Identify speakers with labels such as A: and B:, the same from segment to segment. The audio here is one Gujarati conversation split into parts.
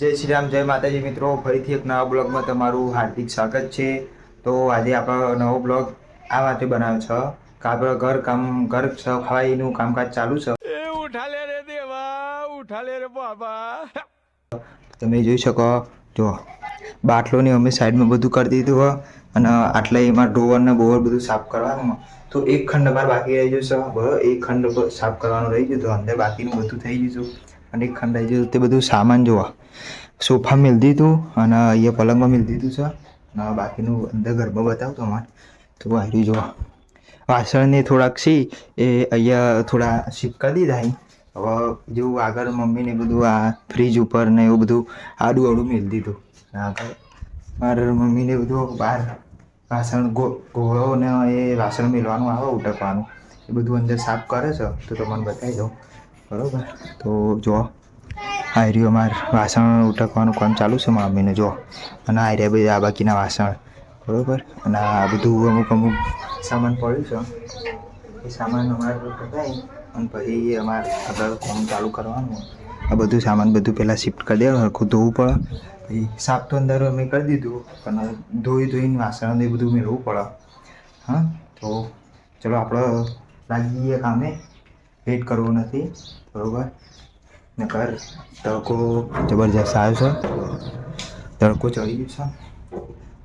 A: જય શ્રી રામ જય માતાજી મિત્રો. ફરીથી એક નવા બ્લોગમાં તમારું હાર્દિક સ્વાગત છે. તો આજે આપણો નવો બ્લોગ આ વાતે બનાવ્યો છે કે આપણે ઘર કામ ઘર સફાઈનું કામકાજ ચાલુ છે.
B: એ ઉઠા રે દેવા ઉઠાલે રે બાબા.
A: તમે જોઈ શકો જો બાટલોની અમે સાઈડમાં બધું કરી દીધું હોય અને આટલા એમાં ડોવર ને બોવર બધું સાફ કરવાનું તો એક ખંડ અમારે બાકી રહી ગયું છે. બરાબર એક ખંડ સાફ કરવાનું રહી ગયું તો અંદર બાકીનું બધું થઈ ગયું છે. અને એક ખંડાઈ રહી તે બધું સામાન જોવા, સોફા મેળ દીધું અને અહીંયા પલંગમાં મેળ દીધું છે. અને બાકીનું અંદર ઘરમાં બતાવું તમારે તો આવી જોવા. વાસણને થોડાક સી એ અહીંયા થોડા કરી દીધા હવે જેવું આગળ મમ્મીને બધું આ ફ્રીજ ઉપર ને એવું બધું આડું આડું મેળ દીધું. આગળ મારા મમ્મીને બધું બહાર વાસણ ગો ઘોળો ને એ વાસણ મિલવાનું આવે, ઉટકવાનું. એ બધું અંદર સાફ કરે છે. તો તમને બતાવી દઉં. બરાબર. તો જો આ રહ્યું અમારે વાસણ ઉટકવાનું કામ ચાલુ છે મમ્મીને જો. અને આ બધા આ બાકીના વાસણ. બરાબર? અને આ બધું અમુક અમુક સામાન પડ્યું છે. એ સામાન અમારે કઢાઈ અને પછી અમારે આગળ કામ ચાલુ કરવાનું. આ બધું સામાન બધું પહેલાં શિફ્ટ કરી દેવાનું, હરખું ધોવું પડે. પછી સાફ તો અંદર અમે કરી દીધું, પણ ધોઈ ધોઈને વાસણ એ બધું મેળવવું પડે. હા? તો ચલો આપણે લાગીએ કામે. વેઇટ કરવું નથી, બરાબર? ને કર તડકો જબરજસ્ત આવ્યો છે. તડકો ચડી ગયો છે.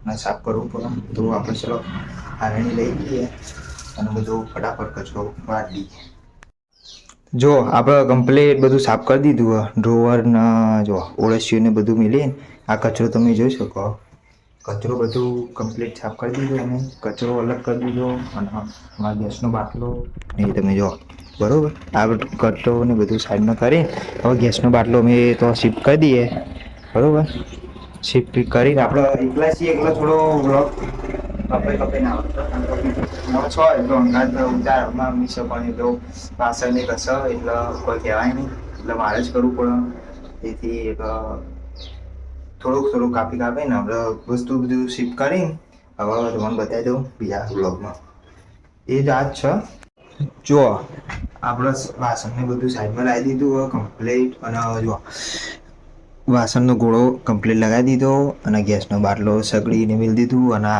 A: અને સાફ કરવું પડે. તો આપણે ચલો આરણી લઈ લઈએ અને બધું ફટાફટ કચરો વાળી દઈએ જો, આપણે કમ્પ્લીટ બધું સાફ કરી દીધું. ડ્રોવર ને, જો, ઓળસીઓને બધું મિલીને આ કચરો તમે જોઈ શકો. કચરો બધું કમ્પ્લીટ સાફ કરી દીધો અને કચરો અલગ કરી દીધો અને અમારા ગેસનો બાટલો ને તમે જો. બરાબર? આ કચરો ને બધું સાઈડમાં કરી, હવે ગેસનો બાટલો અમે તો શિફ્ટ કરી દઈએ. બરાબર? શિફ્ટ કરીને આપણે એકલા છીએ, એકલો થોડો બ્લોક આવે છો એટલો અંગાજ ઉતારમાં મીસો પણ એટલો વાસણ ને એટલે કોઈ કહેવાય નહીં. એટલે મારે જ કરવું પડે. તેથી એક થોડુંક થોડુંક કાપી કાપીને આપણે વસ્તુ બધું શિફ્ટ કરીને હવે તમને બતાવી દઉં બીજા બ્લોગમાં એ જ આ જ છે. જો, આપણે વાસણને બધું સાઈડમાં લાવી દીધું હોય કમ્પ્લીટ અને જો, વાસણનો ગોળો કમ્પ્લીટ લગાવી દીધો અને ગેસનો બાટલો સગડીને મેળ દીધું અને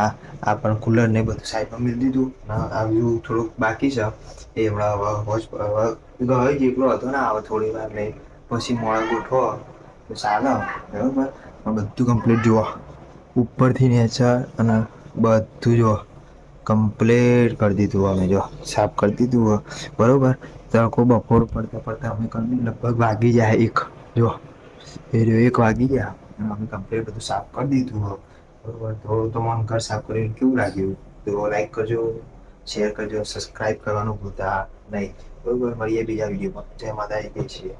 A: આ પણ કુલર ને બધું સાઈડમાં મેળ દીધું. અને આવ્યું થોડુંક બાકી છે. એ હમણાં હવે વોચ જેટલો હતો ને, હવે થોડી વાર લઈ પછી મોડા ગોઠવો. તો બરાબર? બધું કમ્પ્લીટ જુઓ. ઉપરથી નેચર અને બધું જુઓ. કમ્પ્લીટ કરી દીધું અમે જો સાફ કરી દીધું બરાબર? તડકો બપોર પડતા પડતા અમે લગભગ વાગી જાય એક જો એ જો એક વાગી ગયા. અને અમે કમ્પ્લીટ બધું સાફ કરી દીધું બરાબર? થોડું તો તમારું ઘર સાફ કરીને કેવું લાગ્યું? તો લાઈક કરજો શેર કરજો સબસ્ક્રાઈબ કરવાનું ભૂલતા નહીં. બરાબર? મળીએ બીજા વિડીયોમાં જય માતાજી, જય શ્રી.